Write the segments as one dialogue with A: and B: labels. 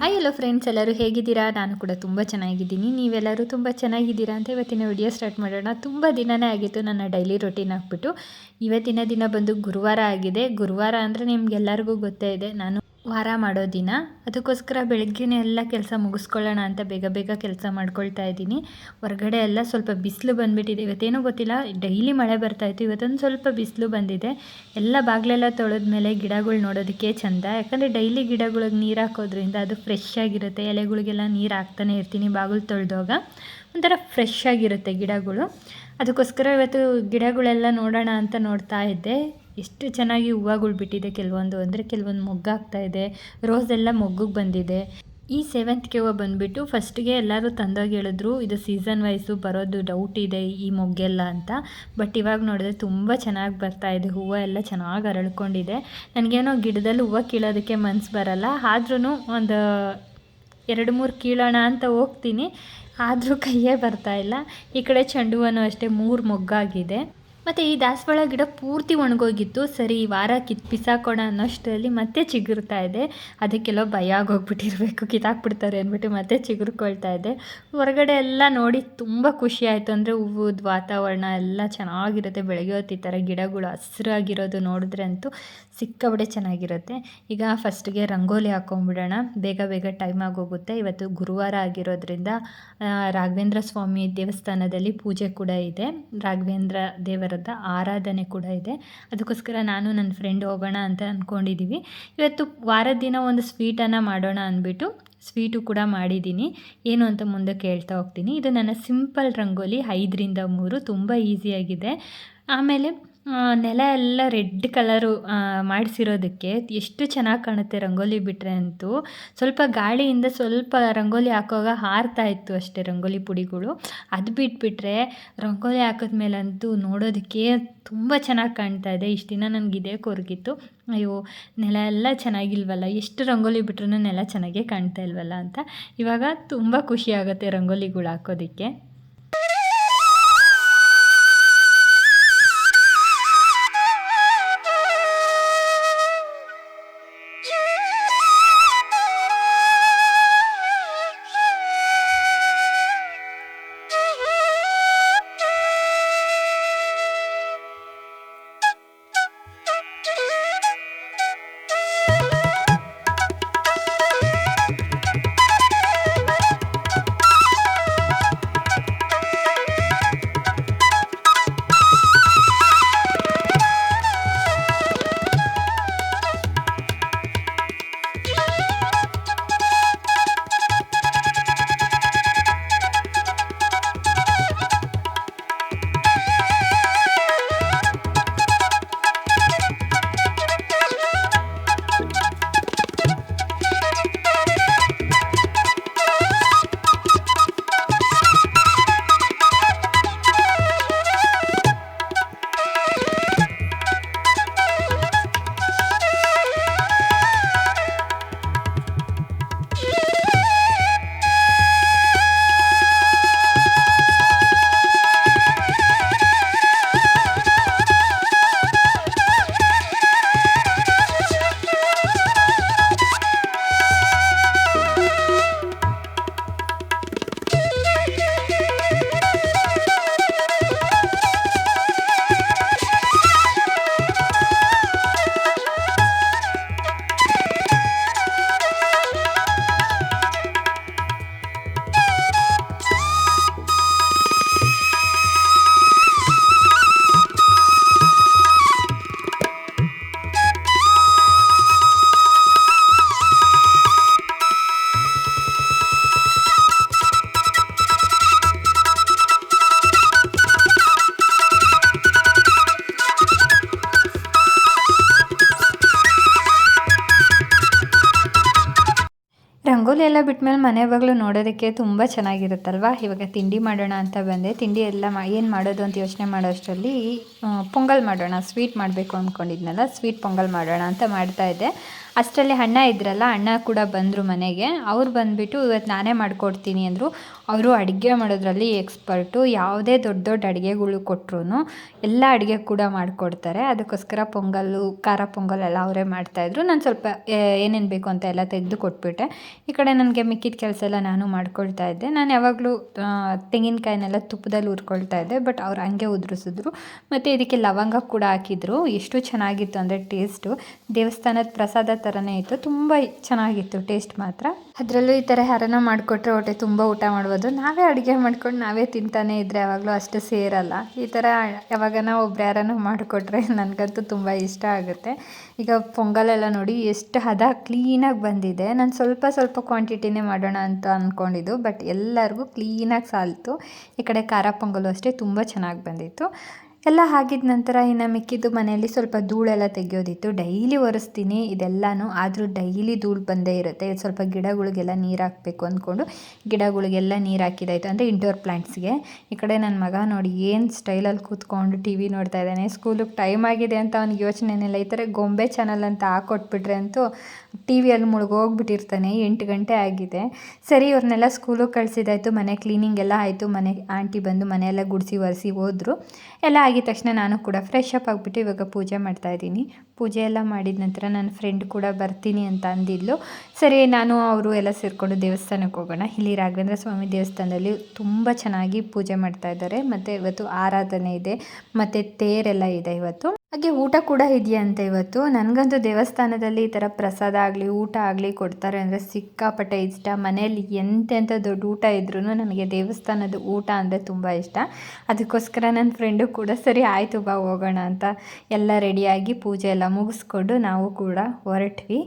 A: Hi friends ಎಲ್ಲರೂ ಹೇಗಿದ್ದೀರಾ? ನಾನು ಕೂಡ ತುಂಬ ಚೆನ್ನಾಗಿದ್ದೀನಿ. ನೀವೆಲ್ಲರೂ ತುಂಬ ಚೆನ್ನಾಗಿದ್ದೀರಾ ಅಂತ ಇವತ್ತಿನ ವಿಡಿಯೋ ಸ್ಟಾರ್ಟ್ ಮಾಡೋಣ. ತುಂಬ ದಿನನೇ ಆಗಿತ್ತು ನನ್ನ ಡೈಲಿ ರೊಟೀನ್ ಹಾಕ್ಬಿಟ್ಟು ಇವತ್ತಿನ ದಿನ ಬಂದು ಗುರುವಾರ ಆಗಿದೆ. ಗುರುವಾರ ಅಂದರೆ ನಿಮ್ಗೆಲ್ಲರಿಗೂ ಗೊತ್ತೇ ಇದೆ. ನಾನು ವಾರ ಮಾಡೋ ದಿನ. ಅದಕ್ಕೋಸ್ಕರ ಬೆಳಗ್ಗೆನೇ ಎಲ್ಲ ಕೆಲಸ ಮುಗಿಸ್ಕೊಳ್ಳೋಣ ಅಂತ ಬೇಗ ಬೇಗ ಕೆಲಸ ಮಾಡ್ಕೊಳ್ತಾ ಇದ್ದೀನಿ. ಹೊರಗಡೆ ಎಲ್ಲ ಸ್ವಲ್ಪ ಬಿಸಿಲು ಬಂದುಬಿಟ್ಟಿದೆ. ಇವತ್ತೇನೋ ಗೊತ್ತಿಲ್ಲ, ಡೈಲಿ ಮಳೆ ಬರ್ತಾಯಿತ್ತು ಇವತ್ತೊಂದು ಸ್ವಲ್ಪ ಬಿಸಿಲು ಬಂದಿದೆ. ಎಲ್ಲ ಬಾಗಿಲೆಲ್ಲ ತೊಳೆದ್ಮೇಲೆ ಗಿಡಗಳು ನೋಡೋದಕ್ಕೆ ಚಂದ. ಯಾಕಂದರೆ ಡೈಲಿ ಗಿಡಗಳಿಗೆ ನೀರು ಹಾಕೋದ್ರಿಂದ ಅದು ಫ್ರೆಶ್ ಆಗಿರುತ್ತೆ. ಎಲೆಗಳಿಗೆಲ್ಲ ನೀರು ಹಾಕ್ತಾನೆ ಇರ್ತೀನಿ ಬಾಗಿಲು ತೊಳೆದಾಗ. ಒಂಥರ ಫ್ರೆಶ್ ಆಗಿರುತ್ತೆ ಗಿಡಗಳು. ಅದಕ್ಕೋಸ್ಕರ ಇವತ್ತು ಗಿಡಗಳೆಲ್ಲ ನೋಡೋಣ ಅಂತ ನೋಡ್ತಾ ಇದ್ದೆ. ಎಷ್ಟು ಚೆನ್ನಾಗಿ ಹೂವುಗಳು ಬಿಟ್ಟಿದೆ ಕೆಲವೊಂದು ಅಂದರೆ ಕೆಲವೊಂದು ಮೊಗ್ಗಾಗ್ತಾ ಇದೆ ರೋಸ್ ಎಲ್ಲ ಮೊಗ್ಗಿಗೆ ಬಂದಿದೆ. ಈ ಸೆವೆಂತ್ಗೆ ಹೂವು ಬಂದುಬಿಟ್ಟು ಫಸ್ಟಿಗೆ ಎಲ್ಲರೂ ತಂದಾಗ ಹೇಳಿದ್ರು, ಇದು ಸೀಸನ್ ವೈಸು ಬರೋದು ಡೌಟ್ ಇದೆ ಈ ಮೊಗ್ಗೆಲ್ಲ ಅಂತ. ಬಟ್ ಇವಾಗ ನೋಡಿದ್ರೆ ತುಂಬ ಚೆನ್ನಾಗಿ ಬರ್ತಾ ಇದೆ, ಹೂವು ಎಲ್ಲ ಚೆನ್ನಾಗಿ ಅರಳ್ಕೊಂಡಿದೆ. ನನಗೇನೋ ಗಿಡದಲ್ಲಿ ಹೂವು ಕೀಳೋದಕ್ಕೆ ಮನ್ಸು ಬರಲ್ಲ ಆದ್ರೂ ಒಂದು ಎರಡು ಮೂರು ಕೀಳೋಣ ಅಂತ ಹೋಗ್ತೀನಿ, ಆದರೂ ಕೈಯೇ ಬರ್ತಾ ಇಲ್ಲ. ಈ ಕಡೆ ಚೆಂಡು ಹೂವನೂ ಅಷ್ಟೇ ಮೂರು ಮೊಗ್ಗಾಗಿದೆ. ಮತ್ತು ಈ ದಾಸವಾಳ ಗಿಡ ಪೂರ್ತಿ ಒಣಗೋಗಿತ್ತು ಸರಿ ಈ ವಾರ ಕಿತ್ ಬಿಸಾಕೋಣ ಅನ್ನೋಷ್ಟರಲ್ಲಿ ಮತ್ತೆ ಚಿಗುರ್ತಾ ಇದೆ. ಅದಕ್ಕೆಲ್ಲ ಭಯ ಆಗೋಗ್ಬಿಟ್ಟಿರಬೇಕು. ಕಿತ್ತಾಕ್ಬಿಡ್ತಾರೆ ಅಂದ್ಬಿಟ್ಟು ಮತ್ತೆ ಚಿಗುರ್ಕೊಳ್ತಾ ಇದೆ. ಹೊರಗಡೆ ಎಲ್ಲ ನೋಡಿ ತುಂಬ ಖುಷಿ ಆಯಿತು. ಅಂದರೆ ಹೂವದ ವಾತಾವರಣ ಎಲ್ಲ ಚೆನ್ನಾಗಿರುತ್ತೆ. ಬೆಳಗ್ಗೆ ಹೊತ್ತು ಈ ಥರ ಗಿಡಗಳು ಹಸಿರಾಗಿರೋದು ನೋಡಿದ್ರೆ ಅಂತೂ ಸಿಕ್ಕಬಡೆ ಚೆನ್ನಾಗಿರುತ್ತೆ. ಈಗ ಫಸ್ಟ್ಗೆ ರಂಗೋಲಿ ಹಾಕೊಂಡ್ಬಿಡೋಣ ಬೇಗ ಬೇಗ ಟೈಮ್ ಆಗೋಗುತ್ತೆ. ಇವತ್ತು ಗುರುವಾರ ಆಗಿರೋದ್ರಿಂದ ರಾಘವೇಂದ್ರ ಸ್ವಾಮಿ ದೇವಸ್ಥಾನದಲ್ಲಿ ಪೂಜೆ ಕೂಡ ಇದೆ. ರಾಘವೇಂದ್ರ ದೇವರದ ಆರಾಧನೆ ಕೂಡ ಇದೆ. ಅದಕ್ಕೋಸ್ಕರ ನಾನು ನನ್ನ ಫ್ರೆಂಡ್ ಹೋಗೋಣ ಅಂತ ಅಂದ್ಕೊಂಡಿದ್ದೀವಿ ಇವತ್ತು ವಾರದ ದಿನ ಒಂದು ಸ್ವೀಟನ್ನು ಮಾಡೋಣ ಅಂದ್ಬಿಟ್ಟು ಸ್ವೀಟು ಕೂಡ ಮಾಡಿದ್ದೀನಿ. ಏನು ಅಂತ ಮುಂದೆ ಕೇಳ್ತಾ ಹೋಗ್ತೀನಿ. ಇದು ನನ್ನ ಸಿಂಪಲ್ ರಂಗೋಲಿ ಐದರಿಂದ ಮೂರು, ತುಂಬ ಈಸಿಯಾಗಿದೆ ಆಮೇಲೆ ನೆಲ ಎಲ್ಲ ರೆಡ್ ಕಲರು ಮಾಡಿಸಿರೋದಕ್ಕೆ ಎಷ್ಟು ಚೆನ್ನಾಗಿ ಕಾಣುತ್ತೆ ರಂಗೋಲಿ ಬಿಟ್ಟರೆ ಅಂತೂ. ಸ್ವಲ್ಪ ಗಾಳಿಯಿಂದ ಸ್ವಲ್ಪ ರಂಗೋಲಿ ಹಾಕುವಾಗ ಹಾರ್ತಾ ಇತ್ತು ಅಷ್ಟೇ ರಂಗೋಲಿ ಪುಡಿಗಳು. ಅದು ಬಿಟ್ಬಿಟ್ರೆ ರಂಗೋಲಿ ಹಾಕಿದ್ಮೇಲಂತೂ ನೋಡೋದಕ್ಕೆ ತುಂಬ ಚೆನ್ನಾಗಿ ಕಾಣ್ತಾ ಇದೆ. ಇಷ್ಟು ದಿನ ನನಗೆ ಇದೇ ಕೊರಗಿತ್ತು. ಅಯ್ಯೋ, ನೆಲ ಎಲ್ಲ ಚೆನ್ನಾಗಿಲ್ವಲ್ಲ? ಎಷ್ಟು ರಂಗೋಲಿ ಬಿಟ್ರೂ ನೆಲ ಚೆನ್ನಾಗೇ ಕಾಣ್ತಾ ಇಲ್ವಲ್ಲ ಅಂತ. ಇವಾಗ ತುಂಬ ಖುಷಿ ಆಗುತ್ತೆ ರಂಗೋಲಿಗಳು ಹಾಕೋದಕ್ಕೆ. ರಂಗೋಲಿ ಎಲ್ಲ ಬಿಟ್ಮೇಲೆ ಮನೆ ಬಾಗಿಲು ನೋಡೋದಕ್ಕೆ ತುಂಬ ಚೆನ್ನಾಗಿರುತ್ತಲ್ವ? ಇವಾಗ ತಿಂಡಿ ಮಾಡೋಣ ಅಂತ ಬಂದೆ. ತಿಂಡಿ ಎಲ್ಲ ಮಾ ಏನು ಮಾಡೋದು ಅಂತ ಯೋಚನೆ ಮಾಡೋ ಅಷ್ಟರಲ್ಲಿ ಆ, ಪೊಂಗಲ್ ಮಾಡೋಣ ಸ್ವೀಟ್ ಮಾಡಬೇಕು ಅಂದ್ಕೊಂಡಿದ್ನಲ್ಲ ಸ್ವೀಟ್ ಪೊಂಗಲ್ ಮಾಡೋಣ ಅಂತ ಮಾಡ್ತಾ ಇದ್ದೆ. ಅಷ್ಟರಲ್ಲಿ ಅಣ್ಣ ಇದ್ರಲ್ಲ ಅಣ್ಣ ಕೂಡ ಬಂದರು ಮನೆಗೆ. ಅವ್ರು ಬಂದುಬಿಟ್ಟು ಇವತ್ತು ನಾನೇ ಮಾಡಿಕೊಡ್ತೀನಿ ಅಂದರು. ಅವರು ಅಡುಗೆ ಮಾಡೋದ್ರಲ್ಲಿ ಎಕ್ಸ್ಪರ್ಟು, ಯಾವುದೇ ದೊಡ್ಡ ದೊಡ್ಡ ಅಡುಗೆಗಳು ಕೊಟ್ಟರು ಎಲ್ಲ ಅಡುಗೆ ಕೂಡ ಮಾಡಿಕೊಡ್ತಾರೆ. ಅದಕ್ಕೋಸ್ಕರ ಪೊಂಗಲ್ಲು, ಖಾರ ಪೊಂಗಲ್ ಎಲ್ಲ ಅವರೇ ಮಾಡ್ತಾಯಿದ್ರು ನಾನು ಸ್ವಲ್ಪ ಏನೇನು ಬೇಕು ಅಂತ ಎಲ್ಲ ತೆಗೆದು ಕೊಟ್ಬಿಟ್ಟೆ. ಈ ಕಡೆ ನನಗೆ ಮಿಕ್ಕಿದ ಕೆಲಸ ಎಲ್ಲ ನಾನು ಮಾಡ್ಕೊಳ್ತಾ ಇದ್ದೆ. ನಾನು ಯಾವಾಗಲೂ ತೆಂಗಿನಕಾಯಿನೆಲ್ಲ ತುಪ್ಪದಲ್ಲಿ ಹುರ್ಕೊಳ್ತಾ ಇದ್ದೆ, ಬಟ್ ಅವ್ರು ಹಂಗೆ ಉದುರಿಸಿದ್ರು. ಮತ್ತು ಇದಕ್ಕೆ ಲವಂಗ ಕೂಡ ಹಾಕಿದ್ರು. ಎಷ್ಟು ಚೆನ್ನಾಗಿತ್ತು ಅಂದರೆ ಟೇಸ್ಟು. ದೇವಸ್ಥಾನದ ಪ್ರಸಾದ ಥರನೇ ಇತ್ತು. ತುಂಬ ಚೆನ್ನಾಗಿತ್ತು, ಟೇಸ್ಟ್ ಮಾತ್ರ. ಅದರಲ್ಲೂ ಈ ಥರ ಯಾರನ್ನ ಮಾಡಿಕೊಟ್ರೆ ಹೊಟ್ಟೆ ತುಂಬ ಊಟ ಮಾಡ್ಬೋದು. ನಾವೇ ಅಡುಗೆ ಮಾಡ್ಕೊಂಡು ನಾವೇ ತಿಂತಾನೆ ಇದ್ದರೆ ಯಾವಾಗಲೂ ಅಷ್ಟು ಸೇರಲ್ಲ. ಈ ಥರ ಯಾವಾಗನ ಒಬ್ರು ಯಾರನ್ನು ಮಾಡಿಕೊಟ್ರೆ ನನಗಂತೂ ತುಂಬ ಇಷ್ಟ ಆಗುತ್ತೆ. ಈಗ ಪೊಂಗಲೆಲ್ಲ ನೋಡಿ ಎಷ್ಟು ಹದ ಕ್ಲೀನಾಗಿ ಬಂದಿದೆ. ನಾನು ಸ್ವಲ್ಪ ಸ್ವಲ್ಪ ಕ್ವಾಂಟಿಟಿನೇ ಮಾಡೋಣ ಅಂತ ಅಂದ್ಕೊಂಡಿದ್ದು ಬಟ್ ಎಲ್ಲರಿಗೂ ಕ್ಲೀನಾಗಿ ಸಾಲ್ತು. ಈ ಕಡೆ ಖಾರ ಪೊಂಗಲು ಅಷ್ಟೇ ತುಂಬ ಚೆನ್ನಾಗಿ ಬಂದಿತ್ತು. ಎಲ್ಲ ಆಗಿದ ನಂತರ ಇನ್ನು ಮಿಕ್ಕಿದ್ದು ಮನೆಯಲ್ಲಿ ಸ್ವಲ್ಪ ಧೂಳೆಲ್ಲ ತೆಗೆಯೋದಿತ್ತು. ಡೈಲಿ ಒರೆಸ್ತೀನಿ, ಇದೆಲ್ಲನೂ ಆದರೂ ಡೈಲಿ ಧೂಳು ಬಂದೇ ಇರುತ್ತೆ. ಸ್ವಲ್ಪ ಗಿಡಗಳಿಗೆಲ್ಲ ನೀರು ಹಾಕಬೇಕು ಅಂದ್ಕೊಂಡು ಗಿಡಗಳಿಗೆಲ್ಲ ನೀರು ಹಾಕಿದಾಯಿತು. ಅಂದರೆ ಇಂಡೋರ್ ಪ್ಲ್ಯಾಂಟ್ಸ್ಗೆ ಈ ಕಡೆ ನನ್ನ ಮಗ ನೋಡಿ ಏನು ಸ್ಟೈಲಲ್ಲಿ ಕೂತ್ಕೊಂಡು ಟಿ ವಿ ನೋಡ್ತಾ ಇದ್ದಾನೆ. ಸ್ಕೂಲಿಗೆ ಟೈಮ್ ಆಗಿದೆ ಅಂತ ಅವ್ನಿಗೆ ಯೋಚನೆನಿಲ್ಲ ಈ ಥರ ಗೊಂಬೆ ಚಾನಲ್ ಅಂತ ಹಾಕೊಟ್ಬಿಟ್ರೆ ಅಂತೂ ಟಿ ವಿಯಲ್ಲಿ ಮುಳುಗೋಗ್ಬಿಟ್ಟಿರ್ತಾನೆ. ಎಂಟು ಗಂಟೆ ಆಗಿದೆ. ಸರಿ ಇವ್ರನ್ನೆಲ್ಲ ಸ್ಕೂಲಿಗೆ ಕಳಿಸಿದಾಯ್ತು. ಮನೆ ಕ್ಲೀನಿಂಗ್ ಎಲ್ಲ ಆಯಿತು. ಮನೆ ಆಂಟಿ ಬಂದು ಮನೆಯೆಲ್ಲ ಗುಡಿಸಿ, ಒರೆಸಿ ಹೋದರು. ಎಲ್ಲ ಆಗಿದ ತಕ್ಷಣ ನಾನು ಕೂಡ ಫ್ರೆಶ್ ಅಪ್ ಆಗಿಬಿಟ್ಟು ಇವಾಗ ಪೂಜೆ ಮಾಡ್ತಾ ಇದ್ದೀನಿ. ಪೂಜೆ ಎಲ್ಲ ಮಾಡಿದ ನಂತರ ನನ್ನ ಫ್ರೆಂಡ್ ಕೂಡ ಬರ್ತೀನಿ ಅಂತ ಅಂದಿದ್ಲು. ಸರಿ, ನಾನು ಅವರು ಎಲ್ಲ ಸೇರಿಕೊಂಡು ದೇವಸ್ಥಾನಕ್ಕೆ ಹೋಗೋಣ. ಇಲ್ಲಿ ರಾಘವೇಂದ್ರ ಸ್ವಾಮಿ ದೇವಸ್ಥಾನದಲ್ಲಿ ತುಂಬ ಚೆನ್ನಾಗಿ ಪೂಜೆ ಮಾಡ್ತಾ ಇದ್ದಾರೆ. ಮತ್ತು ಇವತ್ತು ಆರಾಧನೆ ಇದೆ. ಮತ್ತು ತೇರೆಲ್ಲ ಇದೆ ಇವತ್ತು. ಹಾಗೆ ಊಟ ಕೂಡ ಇದೆಯಂತೆ ಇವತ್ತು? ನನಗಂತೂ ದೇವಸ್ಥಾನದಲ್ಲಿ ಈ ಥರ ಪ್ರಸಾದ ಆಗಲಿ, ಊಟ ಆಗಲಿ ಕೊಡ್ತಾರೆ ಅಂದರೆ ಸಿಕ್ಕಾಪಟ್ಟೆ ಇಷ್ಟ. ಮನೆಯಲ್ಲಿ ಎಂತೆಂಥ ದೊಡ್ಡ ಊಟ ಇದ್ರೂ ನನಗೆ ದೇವಸ್ಥಾನದ ಊಟ ಅಂದರೆ ತುಂಬ ಇಷ್ಟ. ಅದಕ್ಕೋಸ್ಕರ ನನ್ನ ಫ್ರೆಂಡು ಕೂಡ ಸರಿ, ಆಯಿತು ಬಾ ಹೋಗೋಣ ಅಂತ ಎಲ್ಲ ರೆಡಿಯಾಗಿ ಪೂಜೆ ಎಲ್ಲ ಮುಗಿಸ್ಕೊಂಡು ನಾವು ಕೂಡ ಹೊರಟ್ವಿ.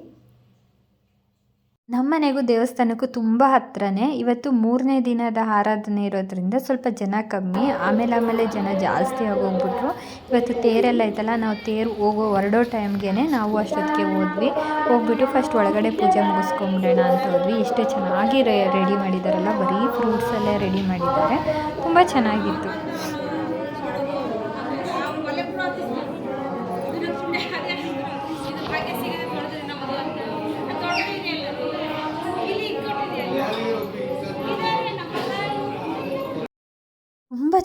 A: ನಮ್ಮ ಮನೆಗೂ ದೇವಸ್ಥಾನಕ್ಕೂ ತುಂಬ ಹತ್ರನೇ ಇವತ್ತು ಮೂರನೇ ದಿನದ ಆರಾಧನೆ ಇರೋದ್ರಿಂದ ಸ್ವಲ್ಪ ಜನ ಕಮ್ಮಿ, ಆಮೇಲೆ ಆಮೇಲೆ ಜನ ಜಾಸ್ತಿ ಆಗೋಗ್ಬಿಟ್ರು. ಇವತ್ತು ತೇರೆಲ್ಲ ಐತಲ್ಲ, ನಾವು ತೇರು ಹೋಗೋ ಹೊರಡೋ ಟೈಮ್ಗೆ ನಾವು ಅಷ್ಟೊತ್ತಿಗೆ ಹೋದ್ವಿ. ಹೋಗ್ಬಿಟ್ಟು ಫಸ್ಟ್ ಒಳಗಡೆ ಪೂಜೆ ಮುಗಿಸ್ಕೊಂಬಿಡೋಣ ಅಂತ ಹೋದ್ವಿ. ಎಷ್ಟು ಚೆನ್ನಾಗಿ ರೆಡಿ ಮಾಡಿದಾರಲ್ಲ, ಬರೀ ಫ್ರೂಟ್ಸಲ್ಲೇ ರೆಡಿ ಮಾಡಿದ್ದಾರೆ. ತುಂಬ ಚೆನ್ನಾಗಿತ್ತು.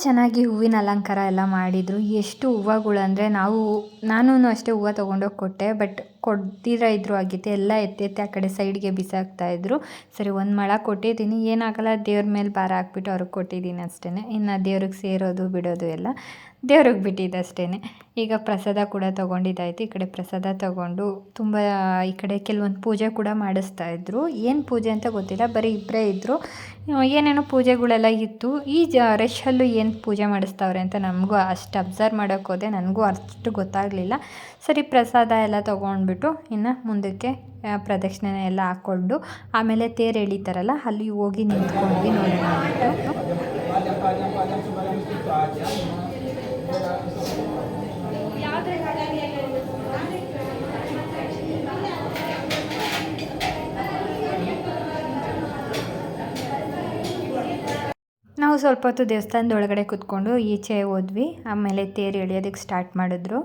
A: ಚೆನ್ನಾಗಿ ಹೂವಿನ ಅಲಂಕಾರ ಎಲ್ಲ ಮಾಡಿದರು. ಎಷ್ಟು ಹೂವುಗಳು ಅಂದರೆ ನಾವು ನಾನೂ ಅಷ್ಟೇ ಹೂವು ತೊಗೊಂಡೋಗಿ ಕೊಟ್ಟೆ, ಬಟ್ ಕೊಡ್ದಿರ ಇದ್ರು ಆಗಿತ್ತು ಎಲ್ಲ ಎತ್ತೆತ್ತಿ ಆ ಕಡೆ ಸೈಡ್ಗೆ ಬಿಸಾಕ್ತಾಯಿದ್ರು ಸರಿ, ಒಂದು ಮಳ ಕೊಟ್ಟಿದ್ದೀನಿ. ಏನಾಗಲ್ಲ, ದೇವ್ರ ಮೇಲೆ ಭಾರ ಹಾಕ್ಬಿಟ್ಟು ಅವ್ರಿಗೆ ಕೊಟ್ಟಿದ್ದೀನಿ ಅಷ್ಟೇ ಇನ್ನು ದೇವ್ರಿಗೆ ಸೇರೋದು, ಬಿಡೋದು ಎಲ್ಲ. ದೇವ್ರಿಗೆ ಬಿಟ್ಟಿದ್ದು ಅಷ್ಟೇ ಈಗ ಪ್ರಸಾದ ಕೂಡ ತೊಗೊಂಡಿದ್ದಾಯ್ತು. ಈ ಕಡೆ ಪ್ರಸಾದ ತೊಗೊಂಡು ತುಂಬ, ಈ ಕಡೆ ಕೆಲವೊಂದು ಪೂಜೆ ಕೂಡ ಮಾಡಿಸ್ತಾ ಇದ್ದರು ಏನು ಪೂಜೆ ಅಂತ ಗೊತ್ತಿಲ್ಲ, ಬರೀ ಇಬ್ಬರೇ ಇದ್ದರು ಏನೇನೋ ಪೂಜೆಗಳೆಲ್ಲ ಇತ್ತು. ಈ ಜ, ರಶಲ್ಲೂ ಏನು ಪೂಜೆ ಮಾಡಿಸ್ತಾವ್ರೆ ಅಂತ ನಮಗೂ ಅಷ್ಟು ಅಬ್ಸರ್ವ್ ಮಾಡೋಕ್ಕೆ ನನಗೂ ಅಷ್ಟು ಗೊತ್ತಾಗಲಿಲ್ಲ. ಸರಿ, ಪ್ರಸಾದ ಎಲ್ಲ ತೊಗೊಂಡ್ಬಿಟ್ಟು ಇನ್ನು ಮುಂದಕ್ಕೆ ಪ್ರದಕ್ಷಿಣೆ ಎಲ್ಲ ಹಾಕ್ಕೊಂಡು ಆಮೇಲೆ ತೇರು ಎಳಿತಾರಲ್ಲ, ಅಲ್ಲಿ ಹೋಗಿ ನಿಂತ್ಕೊಂಡ್ವಿ ನೋಡೋಣ ಸ್ವಲ್ಪ ಹೊತ್ತು ದೇವಸ್ಥಾನದ ಒಳಗಡೆ ಕೂತ್ಕೊಂಡು ಈಚೆ ಹೋದ್ವಿ. ಆಮೇಲೆ ತೇರು ಎಳಿಯೋದಕ್ಕೆ ಸ್ಟಾರ್ಟ್ ಮಾಡಿದ್ರು.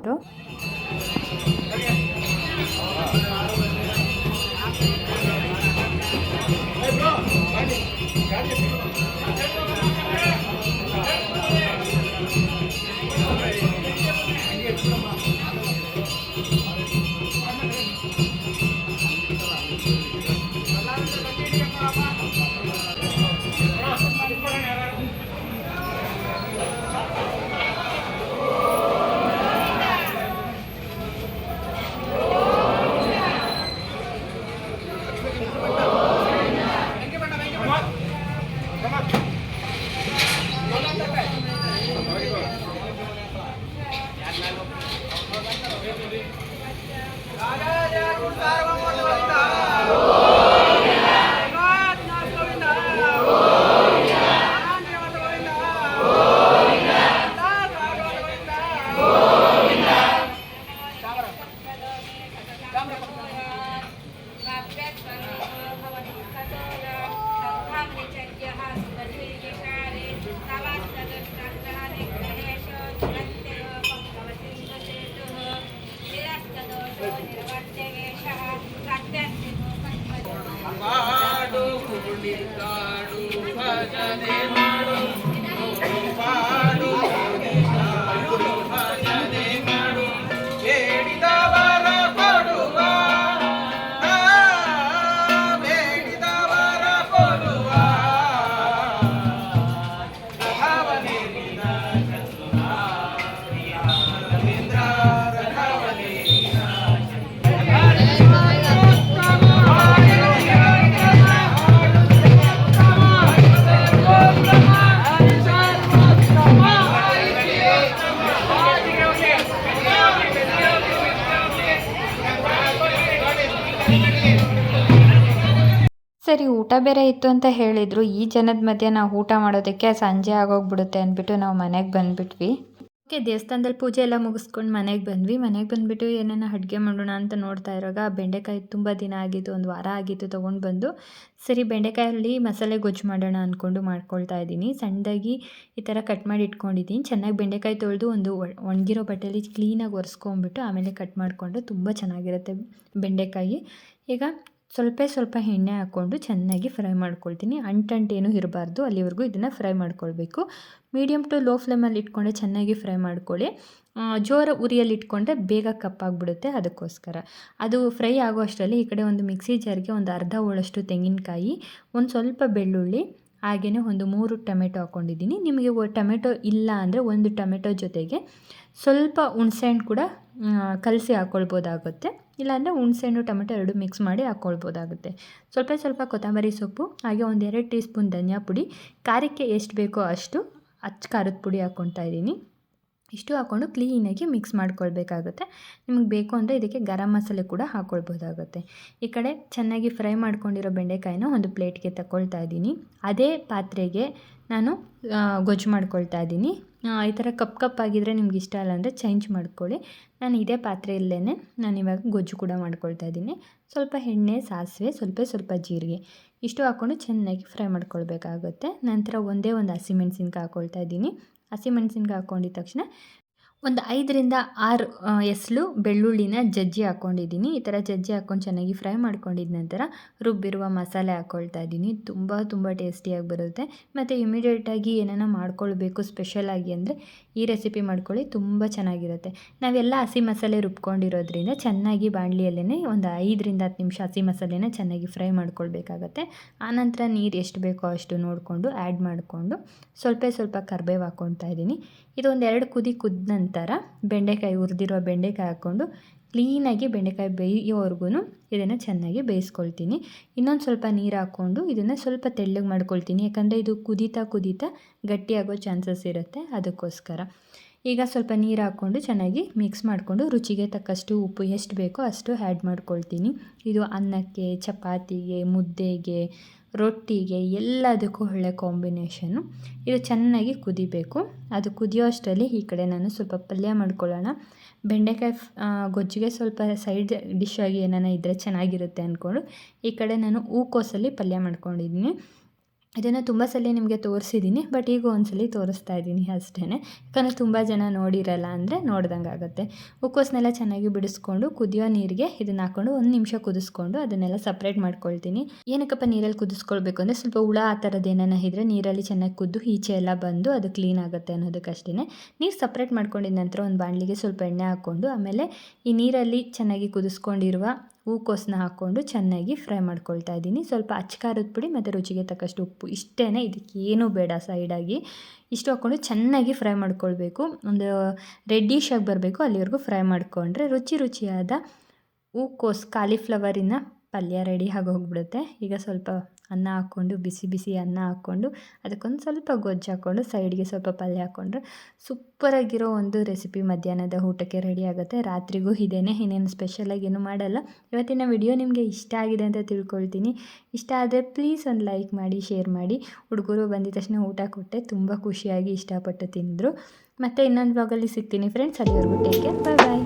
A: Come on. ಸರಿ, ಊಟ ಬೇರೆ ಇತ್ತು ಅಂತ ಹೇಳಿದರು. ಈ ಜನದ ಮಧ್ಯೆ ನಾವು ಊಟ ಮಾಡೋದಕ್ಕೆ ಸಂಜೆ ಆಗೋಗ್ಬಿಡುತ್ತೆ ಅಂದ್ಬಿಟ್ಟು ನಾವು ಮನೆಗೆ ಬಂದುಬಿಟ್ವಿ. ಓಕೆ, ದೇವಸ್ಥಾನದಲ್ಲಿ ಪೂಜೆ ಎಲ್ಲ ಮುಗಿಸ್ಕೊಂಡು ಮನೆಗೆ ಬಂದ್ವಿ. ಮನೆಗೆ ಬಂದುಬಿಟ್ಟು ಏನೇನೋ ಅಡುಗೆ ಮಾಡೋಣ ಅಂತ ನೋಡ್ತಾ ಇರುವಾಗ ಬೆಂಡೆಕಾಯಿ ತುಂಬ ದಿನ ಆಗಿತ್ತು, ಒಂದು ವಾರ ಆಗಿತ್ತು ತೊಗೊಂಡು ಬಂದು. ಸರಿ, ಬೆಂಡೆಕಾಯಲ್ಲಿ ಮಸಾಲೆ ಗೊಜ್ಜು ಮಾಡೋಣ ಅಂದ್ಕೊಂಡು ಮಾಡ್ಕೊಳ್ತಾ ಇದ್ದೀನಿ. ಸಣ್ಣದಾಗಿ ಈ ಥರ ಕಟ್ ಮಾಡಿ ಇಟ್ಕೊಂಡಿದ್ದೀನಿ. ಚೆನ್ನಾಗಿ ಬೆಂಡೆಕಾಯಿ ತೊಳೆದು ಒಂದು ಒಣ- ಒಣಗಿರೋ ಬಟ್ಟೆಯಲ್ಲಿ ಕ್ಲೀನಾಗಿ ಒರೆಸ್ಕೊಂಬಿಟ್ಟು ಆಮೇಲೆ ಕಟ್ ಮಾಡಿಕೊಂಡ್ರೆ ತುಂಬ ಚೆನ್ನಾಗಿರುತ್ತೆ ಬೆಂಡೆಕಾಯಿ. ಈಗ ಸ್ವಲ್ಪ ಸ್ವಲ್ಪ ಎಣ್ಣೆ ಹಾಕ್ಕೊಂಡು ಚೆನ್ನಾಗಿ ಫ್ರೈ ಮಾಡ್ಕೊಳ್ತೀನಿ. ಅಂಟಂಟೇನು ಇರಬಾರ್ದು. ಅಲ್ಲಿವರೆಗೂ ಇದನ್ನು ಫ್ರೈ ಮಾಡ್ಕೊಳ್ಬೇಕು. ಮೀಡಿಯಮ್ ಟು ಲೋ ಫ್ಲೇಮಲ್ಲಿ ಇಟ್ಕೊಂಡೆ ಚೆನ್ನಾಗಿ ಫ್ರೈ ಮಾಡ್ಕೊಳ್ಳಿ. ಜೋರ ಉರಿಯಲ್ಲಿ ಇಟ್ಕೊಂಡ್ರೆ ಬೇಗ ಕಪ್ಪಾಗ್ಬಿಡುತ್ತೆ ಅದಕ್ಕೋಸ್ಕರ. ಅದು ಫ್ರೈ ಆಗೋ ಅಷ್ಟರಲ್ಲಿ ಈ ಕಡೆ ಒಂದು ಮಿಕ್ಸಿ ಜಾರ್ಗೆ ಒಂದು ಅರ್ಧ ಹೋಳಷ್ಟು ತೆಂಗಿನಕಾಯಿ, ಒಂದು ಸ್ವಲ್ಪ ಬೆಳ್ಳುಳ್ಳಿ ಹಾಗೆಯೇ ಒಂದು ಮೂರು ಟೊಮೆಟೊ ಹಾಕ್ಕೊಂಡಿದ್ದೀನಿ ನಿಮಗೆ ಟೊಮೆಟೊ ಇಲ್ಲ ಅಂದರೆ ಒಂದು ಟೊಮೆಟೊ ಜೊತೆಗೆ ಸ್ವಲ್ಪ ಹುಣಸೆಹಣ್ಣು ಕೂಡ ಕಲಸಿ ಹಾಕ್ಕೊಳ್ಬೋದಾಗುತ್ತೆ ಇಲ್ಲಾಂದರೆ ಹುಣಸೆಹಣ್ಣು, ಟೊಮೆಟೊ ಎರಡು ಮಿಕ್ಸ್ ಮಾಡಿ ಹಾಕ್ಕೊಳ್ಬೋದಾಗುತ್ತೆ ಸ್ವಲ್ಪ ಸ್ವಲ್ಪ ಕೊತ್ತಂಬರಿ ಸೊಪ್ಪು, ಹಾಗೆ ಒಂದು ಎರಡು ಟೀ ಸ್ಪೂನ್ ಧನಿಯಾ ಪುಡಿ, ಖಾರಕ್ಕೆ ಎಷ್ಟು ಬೇಕೋ ಅಷ್ಟು ಅಚ್ಚ ಖಾರದ ಪುಡಿ ಹಾಕ್ಕೊಳ್ತಾ ಇದ್ದೀನಿ. ಇಷ್ಟು ಹಾಕ್ಕೊಂಡು ಕ್ಲೀನಾಗಿ ಮಿಕ್ಸ್ ಮಾಡ್ಕೊಳ್ಬೇಕಾಗುತ್ತೆ. ನಿಮಗೆ ಬೇಕು ಅಂದರೆ ಇದಕ್ಕೆ ಗರಂ ಮಸಾಲೆ ಕೂಡ ಹಾಕ್ಕೊಳ್ಬೋದಾಗುತ್ತೆ ಈ ಕಡೆ ಚೆನ್ನಾಗಿ ಫ್ರೈ ಮಾಡ್ಕೊಂಡಿರೋ ಬೆಂಡೆಕಾಯಿನ ಒಂದು ಪ್ಲೇಟ್ಗೆ ತಗೊಳ್ತಾ ಇದ್ದೀನಿ. ಅದೇ ಪಾತ್ರೆಗೆ ನಾನು ಗೊಜ್ಜು ಮಾಡ್ಕೊಳ್ತಾ ಇದ್ದೀನಿ. ಈ ಥರ ಕಪ್ ಕಪ್ ಆಗಿದ್ರೆ ನಿಮ್ಗೆ ಇಷ್ಟ ಇಲ್ಲ ಅಂದರೆ ಚೇಂಜ್ ಮಾಡ್ಕೊಳ್ಳಿ. ನಾನು ಇದೇ ಪಾತ್ರೆಯಲ್ಲೇ ನಾನು ಇವಾಗ ಗೊಜ್ಜು ಕೂಡ ಮಾಡ್ಕೊಳ್ತಾ ಇದ್ದೀನಿ. ಸ್ವಲ್ಪ ಎಣ್ಣೆ, ಸಾಸಿವೆ, ಸ್ವಲ್ಪ ಸ್ವಲ್ಪ ಜೀರಿಗೆ. ಇಷ್ಟು ಹಾಕ್ಕೊಂಡು ಚೆನ್ನಾಗಿ ಫ್ರೈ ಮಾಡ್ಕೊಳ್ಬೇಕಾಗುತ್ತೆ. ನಂತರ ಒಂದೇ ಒಂದು ಹಸಿಮೆಣ್ಸಿನ್ಕಾಯಿ ಹಾಕ್ಕೊಳ್ತಾ ಇದ್ದೀನಿ. ಹಸಿಮೆಣ್ಸಿನ್ಕಾಯಿ ಹಾಕ್ಕೊಂಡಿದ ತಕ್ಷಣ ಒಂದು ಐದರಿಂದ ಆರು ಎಸಳು ಬೆಳ್ಳುಳ್ಳಿನ ಜಜ್ಜಿ ಹಾಕ್ಕೊಂಡಿದ್ದೀನಿ ಈ ಥರ ಜಜ್ಜಿ ಹಾಕ್ಕೊಂಡು ಚೆನ್ನಾಗಿ ಫ್ರೈ ಮಾಡ್ಕೊಂಡಿದ ನಂತರ ರುಬ್ಬಿರುವ ಮಸಾಲೆ ಹಾಕ್ಕೊಳ್ತಾ ಇದ್ದೀನಿ. ತುಂಬ ತುಂಬ ಟೇಸ್ಟಿಯಾಗಿ ಬರುತ್ತೆ. ಮತ್ತು ಇಮಿಡಿಯೇಟಾಗಿ ಏನಾನ ಮಾಡ್ಕೊಳ್ಬೇಕು ಸ್ಪೆಷಲಾಗಿ ಅಂದರೆ ಈ ರೆಸಿಪಿ ಮಾಡ್ಕೊಳ್ಳಿ, ತುಂಬ ಚೆನ್ನಾಗಿರುತ್ತೆ. ನಾವೆಲ್ಲ ಹಸಿ ಮಸಾಲೆ ರುಬ್ಕೊಂಡಿರೋದ್ರಿಂದ ಚೆನ್ನಾಗಿ ಬಾಣಲಿಯಲ್ಲೇ ಒಂದು ಐದರಿಂದ ಹತ್ತು ನಿಮಿಷ ಹಸಿ ಮಸಾಲೆನ ಚೆನ್ನಾಗಿ ಫ್ರೈ ಮಾಡ್ಕೊಳ್ಬೇಕಾಗತ್ತೆ. ಆನಂತರ ನೀರು ಎಷ್ಟು ಬೇಕೋ ಅಷ್ಟು ನೋಡಿಕೊಂಡು ಆ್ಯಡ್ ಮಾಡಿಕೊಂಡು ಸ್ವಲ್ಪ ಸ್ವಲ್ಪ ಕರ್ಬೇವು ಹಾಕ್ಕೊಳ್ತಾ ಇದ್ದೀನಿ. ಇದೊಂದು ಎರಡು ಕುದಿ ಕುದ್ದ ನಂತರ ಬೆಂಡೆಕಾಯಿ ಹುರಿದಿರೋ ಬೆಂಡೆಕಾಯಿ ಹಾಕ್ಕೊಂಡು ಕ್ಲೀನಾಗಿ ಬೆಂಡೆಕಾಯಿ ಬೇಯೋವರೆಗೂ ಇದನ್ನು ಚೆನ್ನಾಗಿ ಬೇಯಿಸ್ಕೊಳ್ತೀನಿ. ಇನ್ನೊಂದು ಸ್ವಲ್ಪ ನೀರು ಹಾಕ್ಕೊಂಡು ಇದನ್ನು ಸ್ವಲ್ಪ ತೆಳ್ಳಗೆ ಮಾಡ್ಕೊಳ್ತೀನಿ. ಯಾಕಂದರೆ ಇದು ಕುದೀತಾ ಕುದೀತಾ ಗಟ್ಟಿಯಾಗೋ ಚಾನ್ಸಸ್ ಇರುತ್ತೆ ಅದಕ್ಕೋಸ್ಕರ. ಈಗ ಸ್ವಲ್ಪ ನೀರು ಹಾಕ್ಕೊಂಡು ಚೆನ್ನಾಗಿ ಮಿಕ್ಸ್ ಮಾಡಿಕೊಂಡು ರುಚಿಗೆ ತಕ್ಕಷ್ಟು ಉಪ್ಪು ಎಷ್ಟು ಬೇಕೋ ಅಷ್ಟು ಆ್ಯಡ್ ಮಾಡ್ಕೊಳ್ತೀನಿ. ಇದು ಅನ್ನಕ್ಕೆ, ಚಪಾತಿಗೆ, ಮುದ್ದೆಗೆ ರೊಟ್ಟಿಗೆ ಎಲ್ಲದಕ್ಕೂ ಒಳ್ಳೆ ಕಾಂಬಿನೇಷನ್ನು ಇದು ಚೆನ್ನಾಗಿ ಕುದಿಬೇಕು. ಅದು ಕುದಿಯೋ ಅಷ್ಟರಲ್ಲಿ ಈ ಕಡೆ ನಾನು ಸ್ವಲ್ಪ ಪಲ್ಯ ಮಾಡ್ಕೊಳ್ಳೋಣ. ಬೆಂಡೆಕಾಯಿ ಗೊಜ್ಜಿಗೆ ಸ್ವಲ್ಪ ಸೈಡ್ ಡಿಶ್ ಆಗಿ ಏನಾನ ಇದ್ದರೆ ಚೆನ್ನಾಗಿರುತ್ತೆ ಅಂದ್ಕೊಂಡು ಈ ಕಡೆ ನಾನು ಹೂಕೋಸಲ್ಲಿ ಪಲ್ಯ ಮಾಡ್ಕೊಂಡಿದ್ದೀನಿ. ಇದನ್ನು ತುಂಬ ಸಲ ನಿಮಗೆ ತೋರಿಸಿದ್ದೀನಿ ಬಟ್ ಈಗ ಒಂದ್ಸಲಿ ತೋರಿಸ್ತಾ ಇದ್ದೀನಿ ಅಷ್ಟೇ ಯಾಕಂದರೆ ತುಂಬ ಜನ ನೋಡಿರಲ್ಲ ಅಂದರೆ ನೋಡ್ದಂಗೆ ಆಗುತ್ತೆ. ಹೂಕೋಸನ್ನೆಲ್ಲ ಚೆನ್ನಾಗಿ ಬಿಡಿಸ್ಕೊಂಡು ಕುದಿಯೋ ನೀರಿಗೆ ಇದನ್ನ ಹಾಕ್ಕೊಂಡು ಒಂದು ನಿಮಿಷ ಕುದಿಸ್ಕೊಂಡು ಅದನ್ನೆಲ್ಲ ಸಪ್ರೇಟ್ ಮಾಡ್ಕೊಳ್ತೀನಿ. ಏನಕ್ಕಪ್ಪ ನೀರಲ್ಲಿ ಕುದಿಸ್ಕೊಳ್ಬೇಕು ಅಂದರೆ ಸ್ವಲ್ಪ ಹುಳ ಆ ಥರದ್ದು ಏನಾನ ಇದ್ದರೆ ನೀರಲ್ಲಿ ಚೆನ್ನಾಗಿ ಕುದ್ದು ಈಚೆ ಎಲ್ಲ ಬಂದು ಅದು ಕ್ಲೀನ್ ಆಗುತ್ತೆ ಅನ್ನೋದಕ್ಕಷ್ಟೇ ನೀರು ಸಪ್ರೇಟ್ ಮಾಡ್ಕೊಂಡಿದ ನಂತರ ಒಂದು ಬಾಣಲಿಗೆ ಸ್ವಲ್ಪ ಎಣ್ಣೆ ಹಾಕ್ಕೊಂಡು ಆಮೇಲೆ ಈ ನೀರಲ್ಲಿ ಚೆನ್ನಾಗಿ ಕುದಿಸ್ಕೊಂಡಿರುವ ಹೂಕೋಸನ್ನ ಹಾಕ್ಕೊಂಡು ಚೆನ್ನಾಗಿ ಫ್ರೈ ಮಾಡ್ಕೊಳ್ತಾ ಇದ್ದೀನಿ. ಸ್ವಲ್ಪ ಅಚ್ಕಾರದ ಪುಡಿ ಮತ್ತು ರುಚಿಗೆ ತಕ್ಕಷ್ಟು ಉಪ್ಪು. ಇಷ್ಟೇ ಇದಕ್ಕೆ ಬೇಡ ಸೈಡಾಗಿ ಇಷ್ಟು ಹಾಕ್ಕೊಂಡು ಚೆನ್ನಾಗಿ ಫ್ರೈ ಮಾಡ್ಕೊಳ್ಬೇಕು. ಒಂದು ರೆಡ್ಡಿಶ್ ಆಗಿ ಬರಬೇಕು. ಅಲ್ಲಿವರೆಗೂ ಫ್ರೈ ಮಾಡಿಕೊಂಡ್ರೆ ರುಚಿ ರುಚಿಯಾದ ಹೂಕೋಸು ಕಾಲಿಫ್ಲವರಿನ ಪಲ್ಯ ರೆಡಿ ಆಗೋಗ್ಬಿಡುತ್ತೆ ಈಗ ಸ್ವಲ್ಪ ಅನ್ನ ಹಾಕ್ಕೊಂಡು, ಬಿಸಿ ಬಿಸಿ ಅನ್ನ ಹಾಕ್ಕೊಂಡು, ಅದಕ್ಕೊಂದು ಸ್ವಲ್ಪ ಗೊಜ್ಜು ಹಾಕ್ಕೊಂಡು ಸೈಡ್ಗೆ ಸ್ವಲ್ಪ ಪಲ್ಯ ಹಾಕ್ಕೊಂಡ್ರೆ ಸೂಪರಾಗಿರೋ ಒಂದು ರೆಸಿಪಿ ಮಧ್ಯಾಹ್ನದ ಊಟಕ್ಕೆ ರೆಡಿ ಆಗುತ್ತೆ. ರಾತ್ರಿಗೂ ಇದೇನೆ, ಇನ್ನೇನು ಸ್ಪೆಷಲಾಗಿ ಏನು ಮಾಡಲ್ಲ. ಇವತ್ತಿನ ವಿಡಿಯೋ ನಿಮಗೆ ಇಷ್ಟ ಆಗಿದೆ ಅಂತ ತಿಳ್ಕೊಳ್ತೀನಿ. ಇಷ್ಟ ಆದರೆ ಪ್ಲೀಸ್ ಒಂದು ಲೈಕ್ ಮಾಡಿ ಶೇರ್ ಮಾಡಿ. ಹುಡುಗರು ಬಂದಿದ ತಕ್ಷಣ ಊಟ ಕೊಟ್ಟೆ, ತುಂಬ ಖುಷಿಯಾಗಿ ಇಷ್ಟಪಟ್ಟು ತಿಂದರು. ಮತ್ತು ಇನ್ನೊಂದು ಬ್ಲಾಗಲ್ಲಿ ಸಿಗ್ತೀನಿ ಫ್ರೆಂಡ್ಸ್ ಅಲ್ಲಿವರೆಗೂ ಟೇಕ್ ಕೇರ್ ಬಾಯ್ ಬಾಯ್